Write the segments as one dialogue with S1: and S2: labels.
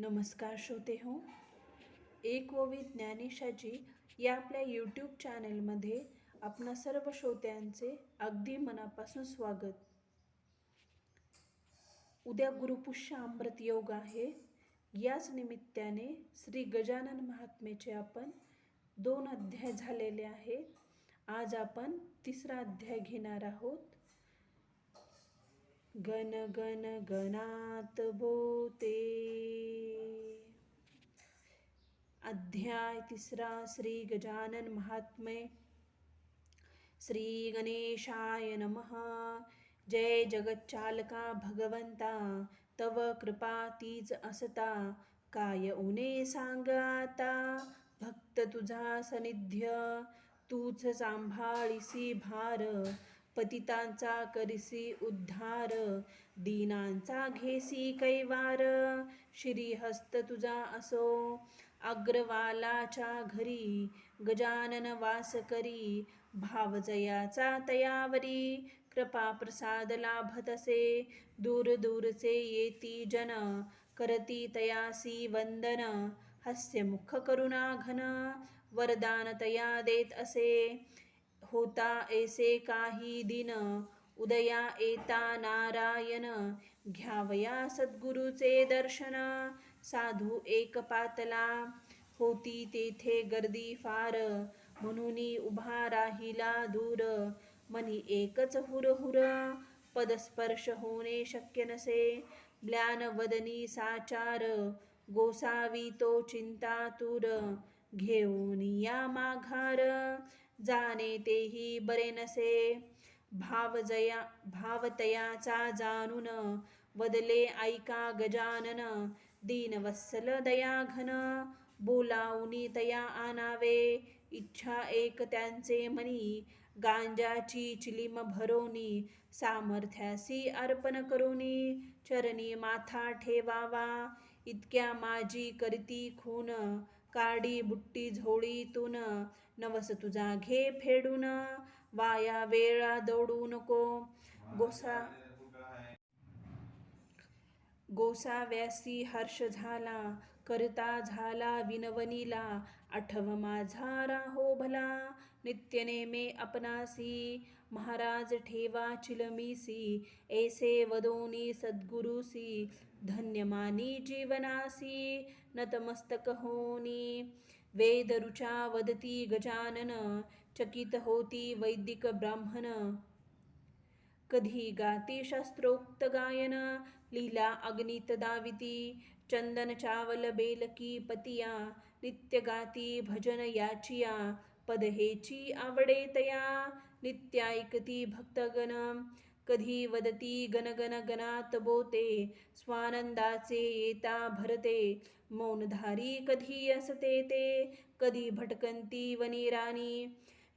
S1: नमस्कार श्रोते हो. एक ओवी ज्ञानेशाजी या आपल्या यूट्यूब चॅनलमध्ये आपणा सर्व श्रोत्यांचे अगदी मनापासून स्वागत. उद्या गुरुपुष्य अमृत योग आहे. याच निमित्ताने श्री गजानन महात्मेचे आपण दोन अध्याय झालेले आहे आज आपण तिसरा अध्याय घेणार आहोत. गण गण गणात बोते अध्याय तिसरा श्री गजानन महात्मे। श्री गणेशाय नमः। जय जगच्चालका भगवंता। तव कृपा तीज असता। काय उने सांगाता भक्त तुझा सनिध्य तूच सांभाळीसी भार। पतितांचा करिसी उद्धार। दीनांचा घेसी कैवार। श्रीहस्त तुझा असो। अग्रवालाच्या घरी गजानन वास करी. भावजयाचा तयावरी कृपा प्रसाद लाभतसे. दूर दूरचे येती जन करती तयासी वंदन. हास्यमुख करुणा घन वरदान तया देत असे. होता ऐसे काही दिन उदया येता नारायण. घ्यावया सद्गुरूचे दर्शन साधू एक पातला होती तेथे गर्दी फार. म्हणून उभा राहिला दूर. मनी एकच हुरहुर पदस्पर्श होणे शक्य नसे. म्लान वदनी साचार गोसावी तो चिंता तूर घेऊन या माघार जाणे तेही बरे नसे. भावजया भावतयाचा जाणून वदले ऐका गजानन. दीनवत्सल दयाघन बोलावनी तया आनावे इच्छा एक त्यांचे मनी गांजाची चिलीम भरोनी सामर्थ्यासी अर्पण करोनी चरणी माथा ठेवावा. इतक्या माझी करती खून काडी बुट्टी झोळीतून. नवस तुझा घे फेडून वाया वेळा दौडू नको. गोसा गोसाव्यासी हर्ष झाला करता झाला विनवनीला आठव माझा राहो भला नित्यने मे अपनासी महाराज ठेवा चिलमीसी ऐसे वदोनी सद्गुरुसी धन्यमानी जीवनासी नतमस्तक होनी वेद रुचा वदती गजानन चकित होती वैदिक ब्राह्मण। कधी गाती शास्त्रोक्त गायन लीला अग्नित दाविती चंदन चावल बेलकी पतिया नित्य गाती भजन याचिया पद हेची आवडे तया नित्य ऐकती भक्तगण कधी वदती गणगण गणात बोते स्वानंदाचे येता भरते मौनधारी कधी असते ते कधी भटकंती वनिराणी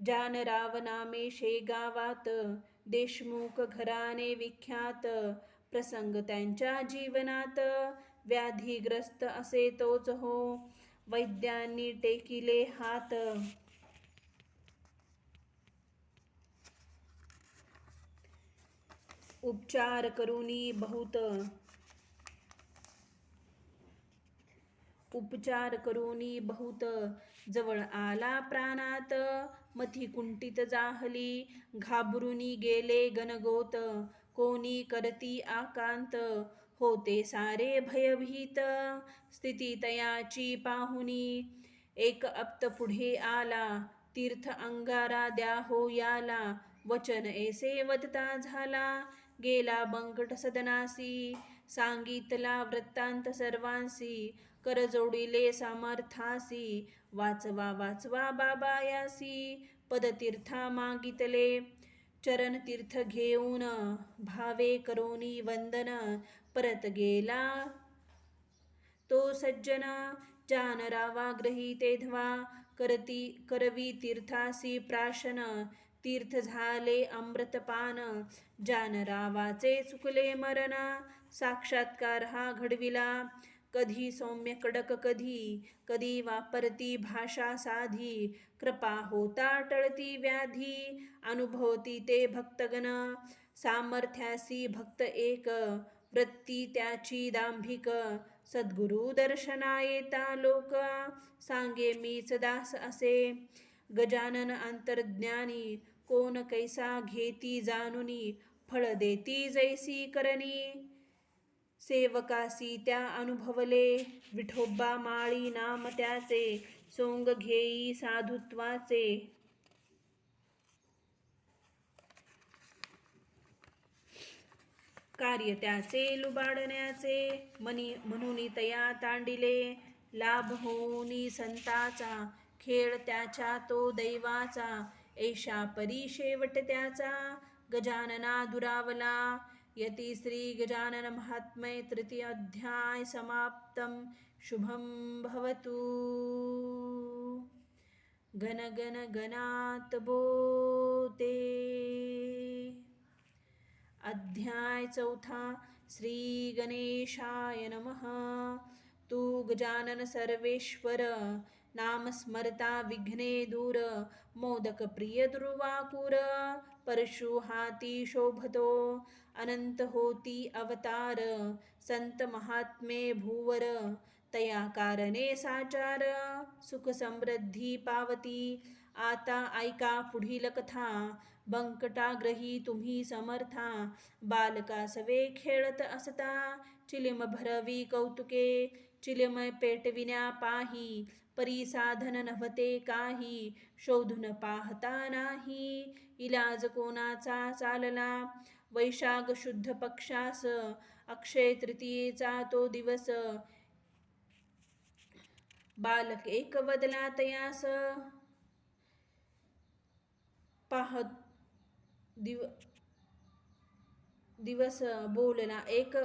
S1: जान राव नामे देशमुख घराने विख्यात प्रसंग त्यांच्या जीवनात व्याधीग्रस्त असे तोच हो वैद्यांनी टेकिले हात. उपचार करुनी बहुत. उपचार करुनी बहुत. जवळ आला प्राणात मथी कुंटित जाहली घाबरुनी गेले गणगोत. कोणी करती आकांत? होते सारे भयभीत स्थिती तयाची पाहुनी एक अप्त पुढे आला तीर्थ अंगारा द्या हो याला वचन ऐसे वदता झाला गेला बंकट सदनासी. सांगितला वृत्तांत सर्वांसी कर जोडिले सामर्थासी. वाचवा वाचवा बाबायासी पदतीर्था मागितले. चरण तीर्थ घेऊन भावे करोनी वंदन परत गेला. तो सज्जन जानरावा ग्रही तेधवा करती करवी तीर्थासी प्राशन तीर्थ झाले अमृतपान. जानरावाचे चुकले मरण साक्षात्कार हा घडविला. कधी सौम्य कडक कधी कधी वापरती भाषा साधी कृपा होता टळती व्याधी अनुभवती ते भक्तगण सामर्थ्यासी भक्त एक वृत्ती त्याची दांभिक सद्गुरु दर्शना येता लोक सांगे मीच दास असे गजानन अंतर्ज्ञानी कोण कैसा घेती जानुनी फळ देती जैसी करणी. सेवकासी त्या अनुभवले. विठोबा माळी नाम त्याचे सोंग घेई साधुत्वाचे. कार्य त्याचे लुबाडण्याचे मनी म्हणून तया तांडिले. लाभ होऊनी संताचा खेळ त्याच्या तो दैवाचा. ऐशा परी शेवट त्याचा गजानना दुरावला. यति श्री गजानन समाप्तं तृतीय अध्याय समाप्तम शुभम भवतु। गण गण गणात बोते अध्याय चौथा श्री गणेशाय नमः। तू गजानन सर्वेश्वर नाम स्मरता विघ्ने दूर मोदक प्रिय परशु हाती शोभतो अनंत होती अवतार। संत महात्मे भूवर। तया कारणे साचार। सुख समृद्धी पावती। आता ऐका पुढील कथा। बंकटाग्रही तुम्ही समर्था। बालका सवे खेळत असता। चिलिम भरवी कौतुके। चिलमय पेटविण्या पाही परी साधन नव्हते काही शोधून पाहता नाही. इलाज कोणाचा चालला? वैशाख शुद्ध पक्षास अक्षय तृतीयेचा तो दिवस. बालक एक बदला तयास. पाहत दिव दिवस बोलला एक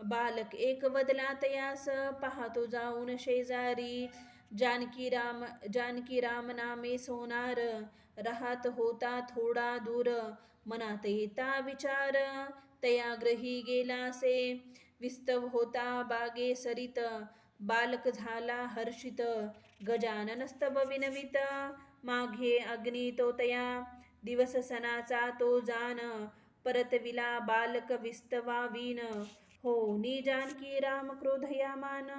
S1: बालक एक वदला तयास पाहतो जाऊन शेजारी जानकी राम जानकी राम नामे सोनार राहत होता थोडा दूर मनात येता विचार तया ग्रही गेलासे विस्तव होता बागे सरित बालक झाला हर्षित गजानन स्तव विनवित माघे अग्नी तो तया दिवस सणाचा तो जान परतविला बालक विस्तवा विन हो नी जानकी राम क्रोधया मान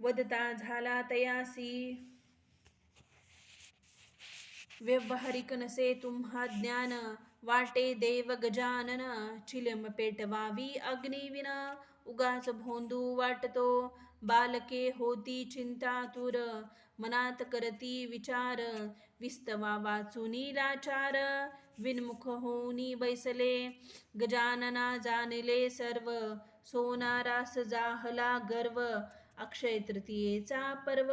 S1: वदता झाला तयासी। व्यवहारिक नसे तुम्हा ज्ञान वाटे देव गजानन चिलम पेटवावी अग्निविना उगाच भोंदू वाटतो। बालके होती चिंतातुर मनात करती विचार. विस्तवा वाचुनी लाचार. विनमुख होनी बैसले. गजानना जाणले सर्व. सोनारास जाहला गर्व. अक्षय तृतीयेचा पर्व.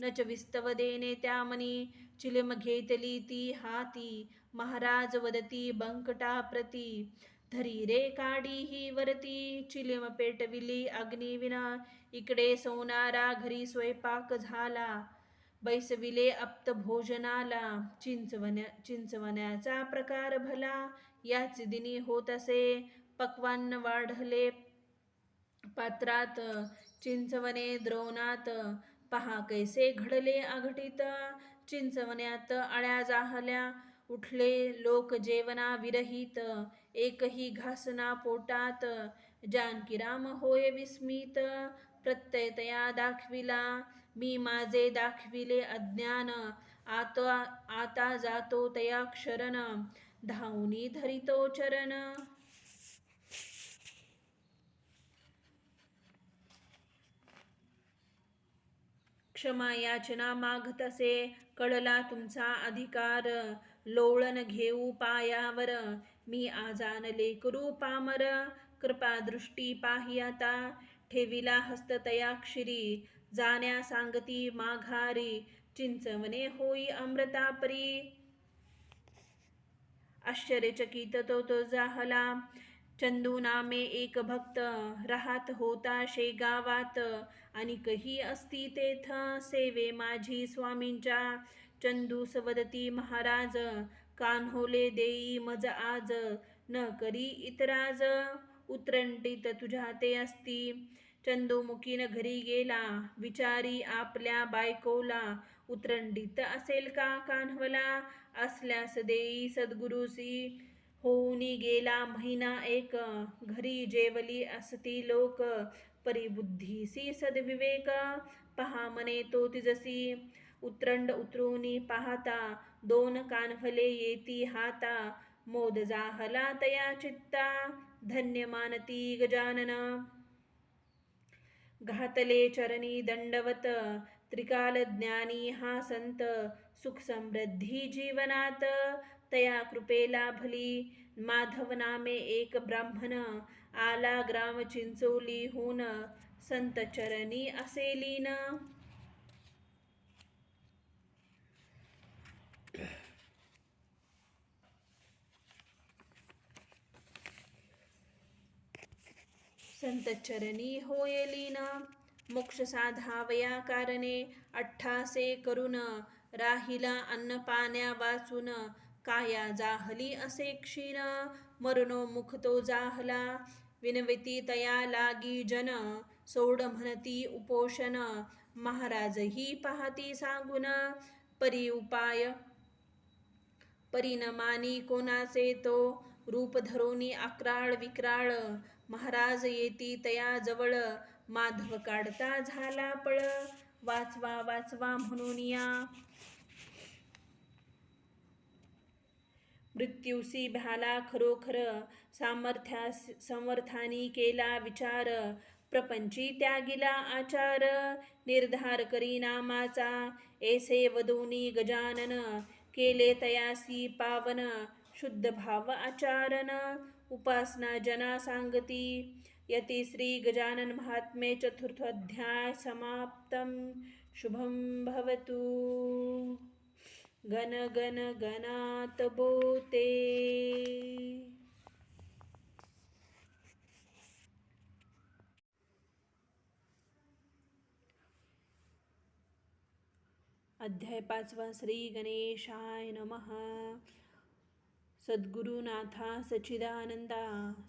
S1: नच विस्तव देणे त्यामनी. चिलम घेतली ती हाती. महाराज वदती बंकटा प्रती धरी रे काडी ही वरती चिलिम पेटविली अग्निविना इकडे सोनारा घरी स्वयंपाक झाला. बैसविले अप्त भोजनाला. चिंचवण्या चिंचवण्याचा प्रकार भला. याच दिनी होत असे. पक्वान्न वाढले पात्रात. चिंचवणे द्रोणात. पहा कैसे घडले अघटित चिंचवण्यात अळ्या जाहल्या. उठले लोक जेवना विरहित एकही घासना पोटात. जानकीराम होय विस्मित. प्रत्ययतया दाखविला. मी माझे दाखविले अज्ञान. आता आता जातो तया क्षरण. धावनी धरितो चरण. क्षमा याचना मागत असे. कळला तुमचा अधिकार. लोळण घेऊ पायावर. मी आजानले करू पामर कृपा दृष्टी पाही ठेविला हस्त जाण्या सांगती माघारी। चिंचवणे होई अमृतापरी। आश्चर्यचकित तो तो जाहला। चंदू नामे एक भक्त राहत होता शेगावात आणि कही असती तेथ सेवे माझी स्वामींच्या। चंदू सवदती महाराज कान्होले देई मज आज न करी इतराज उतरंटीत तुझ्या ते असती. चंदोमुखीन घरी गेला विचारी आपल्या बायकोला उतरंडीत असेल का कान्हवला? असल्यास देई सद्गुरुसी होऊनी गेला महिना एक. घरी जेवली असती लोक परिबुद्धीसी सद्विवेक. पहा मने तो तिजसी. उतरंड उतरूनी पाहता दोन कानफले येती हाता मोद जाहला तया चित्ता धन्य मानती गजानन. घातले चरणी दंडवत त्रिकाल ज्ञानी हा संत सुख समृद्धी जीवनात तया कृपेला भली माधव नामे एक ब्राह्मण आला ग्राम चिंचोलीहून संत चरणी असे लीन. संतचरणी होयलीना मोक्ष साधावया कारणे अठ्ठासे करून राहिला अन्न पाण्या वाचून काया जाहली असे क्षीण मरणो मुख तो जाहला विनविती तया लागी जन सोड म्हणती उपोषण महाराजही पाहती सांगून परी उपाय परिणमानी कोणाचे तो रूप धरोनी अक्राळ विक्राळ महाराज येती तया जवळ. माधव काढता झाला पळ. वाचवा वाचवा म्हणून या. मृत्यूसी भ्याला खरोखर सामर्थ्या समर्थानी केला विचार. प्रपंची त्यागिला आचार. निर्धार करी नामाचा. ऐसे वदोनी गजानन. केले तयासी पावन. शुद्ध भाव आचारन उपासना जना सांगती यती श्री गजानन महात्मे चतुर्थोध्याय समाप्तम शुभम भवतु। गण गण गणात बोते अध्याय पाचवा श्री गणेशाय नमः। सद्गुरुनाथा सचिदानंदा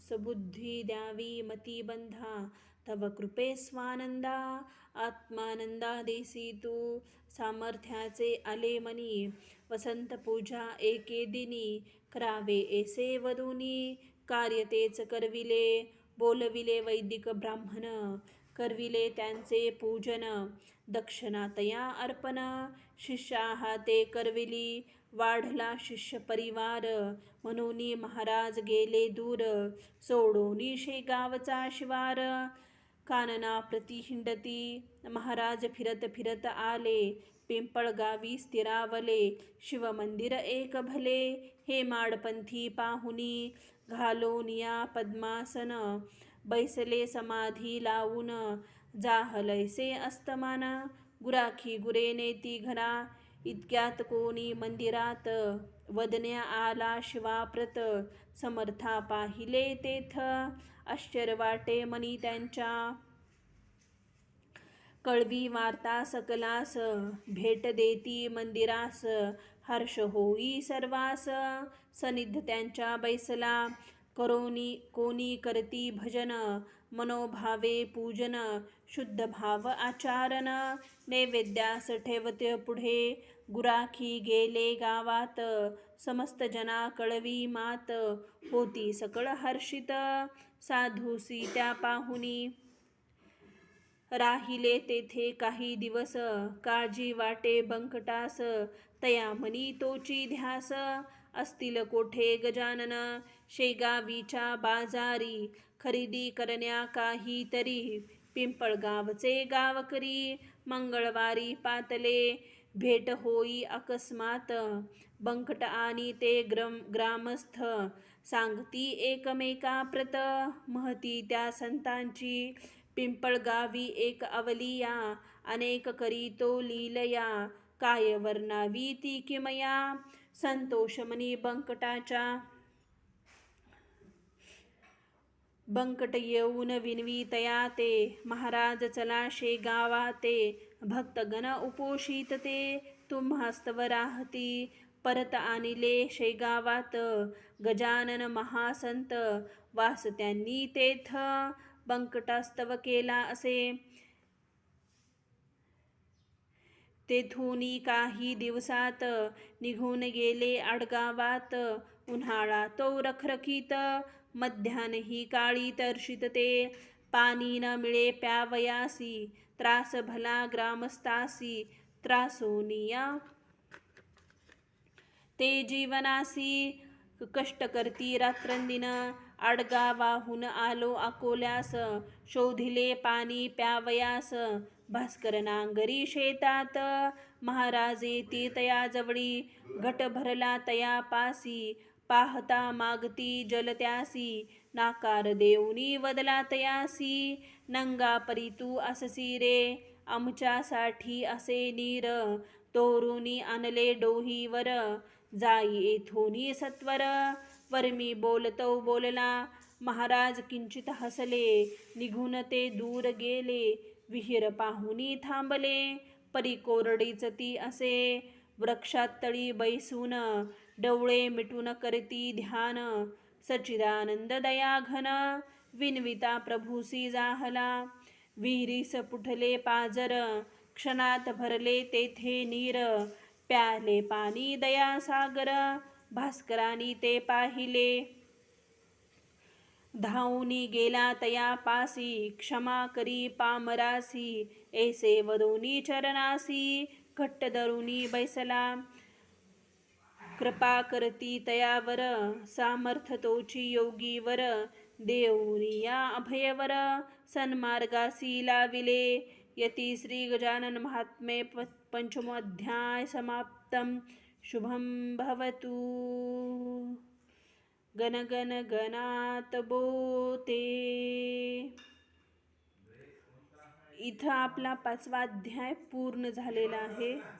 S1: सबुद्धी द्यावी मती बंधा तव कृपे स्वानंदा आत्मानंदा देसी तू सामर्थ्याचे आले मनी वसंत पूजा एके दिनी करावे एसे वदुनी कार्यतेच करविले बोलविले वैदिक ब्राह्मण करविले त्यांचे पूजन दक्षिणातया अर्पण. शिष्या ते करविली वाढला शिष्य परिवार. म्हणून महाराज गेले दूर सोडोनी शेगावचा शिवार. कानना प्रतिहिंडती महाराज फिरत फिरत आले. पिंपळगावी स्थिरावले शिवमंदिर एक भले. हे माडपंथी पाहुनी घालोनिया पद्मासन. बैसले समाधी लावून जाहलैसे अस्तमान. गुराखी गुरे नेती घरा इतक्यात कोणी मंदिरात वदन्या आला शिवाप्रत. समर्था पाहिले तेथ आश्चर्य वाटे मनी त्यांच्या. कळवी वार्ता सकलास भेट देती मंदिरास. हर्ष होई सर्वास सनिध त्यांच्या बैसला. करोनी कोणी करती भजन मनोभावे पूजन शुद्ध भाव आचारण नैवेद्यास ठेवते पुढे गुराखी गेले गावात समस्त जना कळवी मात होती सकळ हर्षित साधूसी त्या पाहुनी. राहिले तेथे काही दिवस काळजी वाटे बंकटास तया मनी तोची ध्यास असतील कोठे गजानन शेगावीच्या बाजारी खरेदी करण्या काही तरी. पिंपळगावचे गावकरी मंगळवारी पातले भेट होई अकस्मात. बंकट आणि ते ग्रम ग्रामस्थ सांगती एकमेका प्रत. महती त्या संतांची पिंपळगावी एक अवलिया अनेक करीतो लीलया. काय वर्णावी ती किमया? संतोषमनी बंकटाच्या. बंकट येऊन विनवीतया ते महाराज चला शे गावा ते भक्तगण उपोषित ते तुम्हास्तव राहती परत आणिले शेगावात गजानन महासंत वास त्यांनी तेथ बंकटास्तव केला असे. तेथून काही दिवसात निघून गेले आडगावात उन्हाळा तो रखरखीत मध्यान्ही काळी तर्शित ते। पाणी न मिळे प्यावयासी त्रास भला ग्रामस्तासी त्रासोनिया ते जीवनासी कष्ट करती रात्रंदिन आडगावाहून आलो अकोल्यास शोधिले पाणी प्यावयास भास्कर नांगरी शेतात। महाराजे ती तया जवळी घट भरला तया पासी पाहता मागती जलत्यासी नाकार देऊनी वदला तयासी नंगा परी तू अससी रे आमच्यासाठी असे नीर तोरुनी आणले डोहीवर जाई येथोनी सत्वर वर्मी बोलतो बोलला महाराज किंचित हसले निघून ते दूर गेले विहीर पाहुनी थांबले परी कोरडीच ती असे वृक्षात तळी बैसून डवळे मिटून करती ध्यान सचिदानंद दया घन विनविता प्रभूसी जाहला विहिरीस पुठले पाजर क्षणात भरले तेथे नीर प्याले पाणी दया सागर भास्करानी ते पाहिले. धावूनी गेला तया पासी क्षमा करी पामरासी ऐसे वदोनी चरणासी घट्ट धरुनी बैसला. कृपा करती तयावर सामर्थ तोची योगीवर. देऊनी या अभयवर सन्मार्गासी लाविले. यती श्री गजानन महात्मे प पंचमोऽध्याय समाप्तम. शुभम भवतु। गणगण गणात बोते. इथं आपला पाचवा अध्याय पूर्ण झालेला आहे.